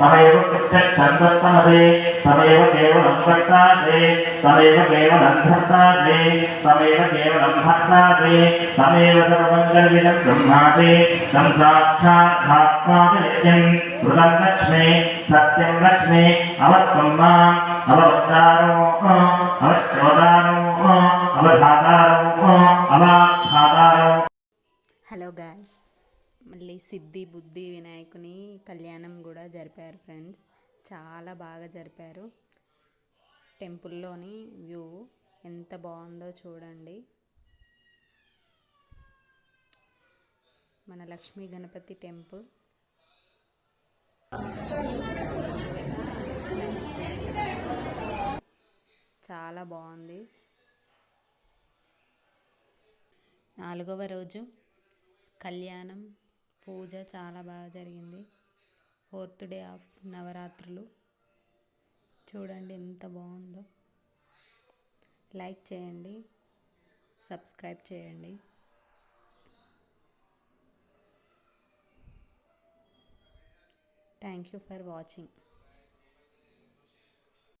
तमेव तिष्ठच्छन्वत्तमसे तमेव केवलं कर्तासे, तमेव केवलं धर्तासे, तमेव केवलं भक्तासे, तमेव सर्वङ्गर्विदं ब्रह्मासे, तं साक्षाद्धात्मादिनित्यं श्रुतं लक्ष्मे, सत्यं लक्ष्मे अवत्वं माम् अववक्तारो अवश्रोतारो अवधातारो अवाधातारो हेलो गाइस మళ్ళీ సిద్ధి బుద్ధి వినాయకుని కళ్యాణం కూడా జరిపారు ఫ్రెండ్స్. చాలా బాగా జరిపారు. టెంపుల్లోని వ్యూ ఎంత బాగుందో చూడండి. మన లక్ష్మీ గణపతి టెంపుల్. చాలా బాగుంది. నాలుగవ రోజు కళ్యాణం. పూజ చాలా బాగా జరిగింది. ఫోర్త్ డే ఆఫ్ నవరాత్రులు. చూడండి ఎంత బాగుందో. లైక్ చేయండి. సబ్స్క్రైబ్ చేయండి. Thank you for watching.